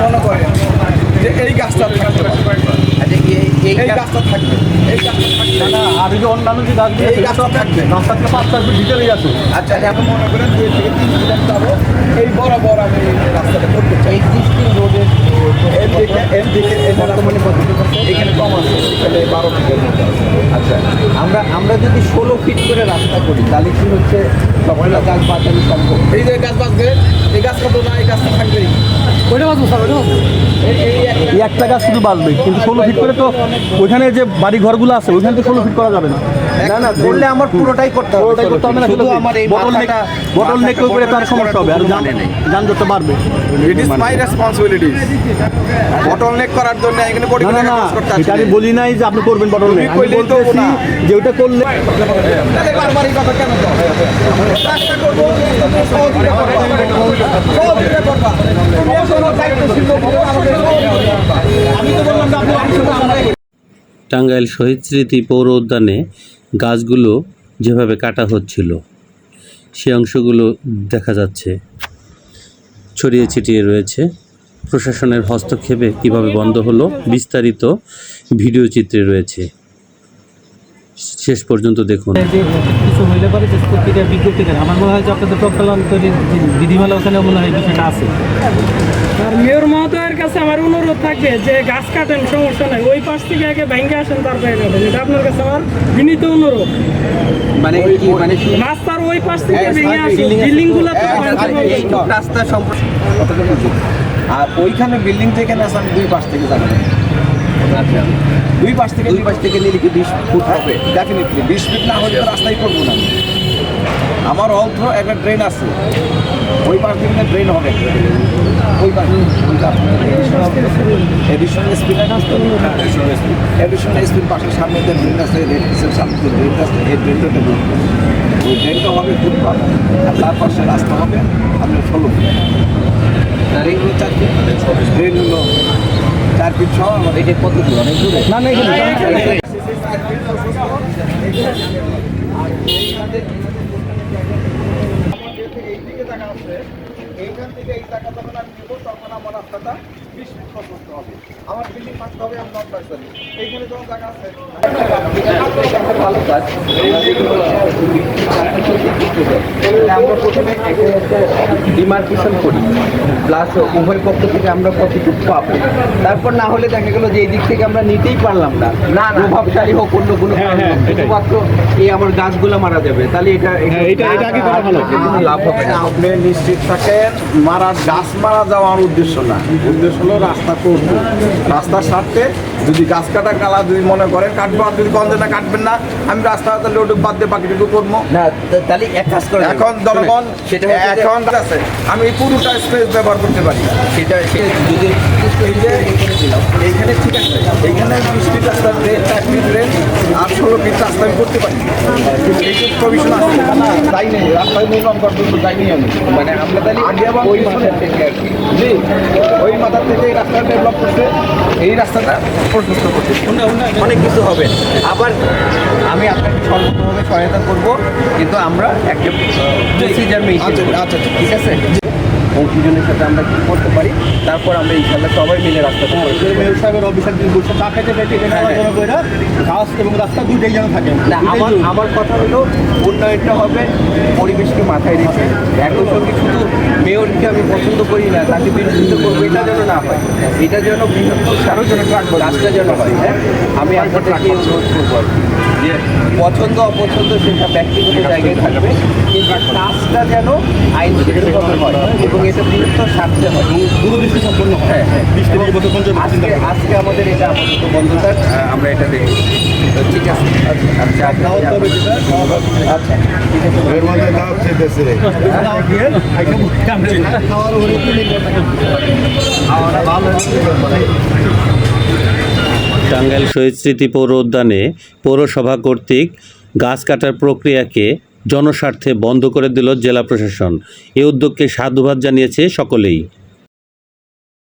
মনে করেন যে এই গাছটা। আচ্ছা এই- গাছটা থাকবে। এই গাছটা থাকবে। না আর যে অন্যান্য যে এই গাছটা থাকবে। থেকে পাঁচ আছে। আচ্ছা এখন মনে করেন দুই থেকে তিন কিলোমিটার যাব এই বরাবর আমি রাস্তাটা করতে চাই। রোডের বর্তমানে কত এখানে কম আছে এখানে বারো ফিটের মতো আচ্ছা আমরা আমরা যদি ষোলো ফিট করে রাস্তা করি তাহলে কি হচ্ছে? গাছ বাঁচানো সম্ভব? এই যে গাছ বাঁচবে এই গাছ কত না এই গাছটা থাকবেই। একটা গাছ শুধু বাঁচবে, কিন্তু ষোলো ফিট করে তো ওইখানে যে বাড়ি ঘরগুলো আছে, ওইখানে তো ষোলো ফিট করা যাবে না। না না করলে আমার পুরোটাই করতে হবে পুরোটাই করতে হবে না শুধু আমার এই বটল নেক মাথাটা বটল নেক করে তার সমস্যা হবে আর মানে নেই যানজটটা বাড়বে it is my responsibility bottleneck করার জন্য এখানে কোটি কোটি খরচ করতে এটা আমি বলি নাই যে আপনি করবেন বটল নেক আমি কইলেই তো বলতেছি না। যে ওটা করলে বারবার এই কথা কেন রাস্তা করব, সহযোগিতা করবা। সহযোগিতা করবা। তোমরা শোনো, দায়িত্বশীল লোক হলো, আমাদের সহযোগিতা করবা। আমি তো বললাম আপনি টাঙ্গাইল শহীদ স্মৃতি পৌর উদ্যানে গাছগুলো যেভাবে কাটা হচ্ছিল সে অংশগুলো দেখা যাচ্ছে। ছড়িয়ে ছিটিয়ে রয়েছে। প্রশাসনের হস্তক্ষেপে কীভাবে বন্ধ হলো বিস্তারিত ভিডিও চিত্রে রয়েছে। শেষ পর্যন্ত দেখুন। কিছু হইলে পারে আমার মনে হয় যে আপনাদের প্রজ্ঞালন্তরীর বিধিমালা ওখানে মনে হয় বিষয়টা আছে। আর মেয়র কাছে আমার অনুরোধ থাকবে যে গাছ কাটেন সমস্যা নাই। ওই পাশ থেকে আগে ভেঙে আসেন তারপরে কাটেন এটা আপনার কাছে আমার বিনীত অনুরোধ। মানে কি মানে রাস্তার ওই পাশ থেকে ভেঙে আসেন। বিল্ডিংগুলো রাস্তা সম্পর্কে আর ওইখানে বিল্ডিং যেখানে আছে আমি দুই পাশ থেকে যাব। আচ্ছা দুই পাশ থেকে দুই পাশ থেকে নিলে কি বিশ ফুট হবে? ডেফিনেটলি বিশ ফিট না হলে রাস্তায় করব না। আমার অল্প একটা ড্রেন আছে। ওই পাশ দিয়ে ড্রেন হবে। ওই পাশ এডিশনাল স্পিড আছে এডিশনাল স্পিড পাশের সামনে যে ড্রেন আছে রেড সামনে যে ড্রেন আছে এই ড্রেনটা দেবো ওই ড্রেনটা হবে ফুটপাথ আর তার পাশে রাস্তা হবে আপনার ষোলো ফিট আর এইগুলো চার ফিট ড্রেন হলো চার ফিট সহ আমার এটা কত দূর অনেক দূরে না। না এখানে এইখান থেকে এই টাকা যখন আমি নেব তখন আমার রাস্তাটা বিশ ফুট প্রশস্ত হবে। আমার বিল্ডিং থাকতে হবে আমি নন পার্সেন্ট এইখানে যখন জায়গা আছে? আমরা প্রথমে ডিমার্কেশন করি। প্লাস উভয় পক্ষ থেকে আমরা কতটুকু পাবো। তারপর না হলে দেখা গেল যে এই দিক থেকে আমরা নিতেই পারলাম না। না প্রভাবশালী হোক অন্য কোনো শুধুমাত্র এই আমার গাছগুলো মারা যাবে। তাহলে এটা এটা এটা ভালো। লাভ হবে না। আপনি নিশ্চিত থাকেন মারা গাছ মারা যাওয়ার উদ্দেশ্য না। উদ্দেশ্য হলো রাস্তা করব। রাস্তার স্বার্থে যদি গাছ কাটা কালা যদি মনে করেন কাটবো। আর যদি কন্দে না কাটবেন না আমি রাস্তা তাহলে ওটুকু বাদ দিয়ে বাকিটুকু করব। না তাহলে এক কাজ করে এখন জনগণ সেটা এখন আছে আমি পুরোটা স্পেস ব্যবহার করতে পারি। সেটা যদি এই যে এইখানে ঠিক আছে এইখানে বিশ ফিট রাস্তা ড্রেন চার ফিট ড্রেন আর আমি করতে পারি। কিন্তু এই যে প্রভিশন না তাই নেই রাস্তায় কিন্তু তাই নেই আমি। মানে আমরা তাহলে আগে এবং ওই মাথার থেকে আর কি। জি ওই মাথার থেকে এই রাস্তা ডেভেলপ করতে এই রাস্তাটা প্রশস্ত করতে। অনেক কিছু হবে। আবার আমি আপনাকে সর্বতভাবে সহায়তা করব কিন্তু আমরা একটা প্রসিজার আচ্ছা, আচ্ছা, আচ্ছা। ঠিক আছে। অংশীজনের সাথে আমরা কি করতে পারি? তারপর আমরা ইনশাল্লাহ সবাই মিলে দেবো। মেয়র সাহেবের অফিসার দিন বসে চা খেতে খেতে এখানে আলোচনা গাছ এবং রাস্তা দুইটাই যেন থাকে। না আমার আমার কথা হলো উন্নয়নটা হবে পরিবেশকে মাথায় রেখে। একই সঙ্গে শুধু মেয়রকে আমি পছন্দ করি না তাকে বিরোধিতা করব এটা যেন না হয়। এটা যেন সার্বজনিক রাখব রাস্তা যেন হয় হ্যাঁ? আমি আপনাদেরকে অনুরোধ করব আর কি। যে পছন্দ অপছন্দ সেটা ব্যক্তিগত জায়গায় থাকবে। কিন্তু কাজটা যেন আইন হয় এবং এটা বৃহত্তর স্বার্থে হয়। দূরদৃষ্টি সম্পন্ন হয়। হ্যাঁ হ্যাঁ। বিশ তিরিশ বছর চিন্তা আজকে আজকে আমাদের এটা আপাতত বন্ধ থাক। আমরা এটা দেখি। ঠিক আছে। আচ্ছা আচ্ছা। আচ্ছা। ঠিক আছে। টাঙ্গাইল শহীদ স্মৃতি পৌর উদ্যানে পৌরসভা কর্তৃক গাছ কাটার প্রক্রিয়াকে জনস্বার্থে বন্ধ করে দিল জেলা প্রশাসন। এ উদ্যোগকে সাধুবাদ জানিয়েছে সকলেই।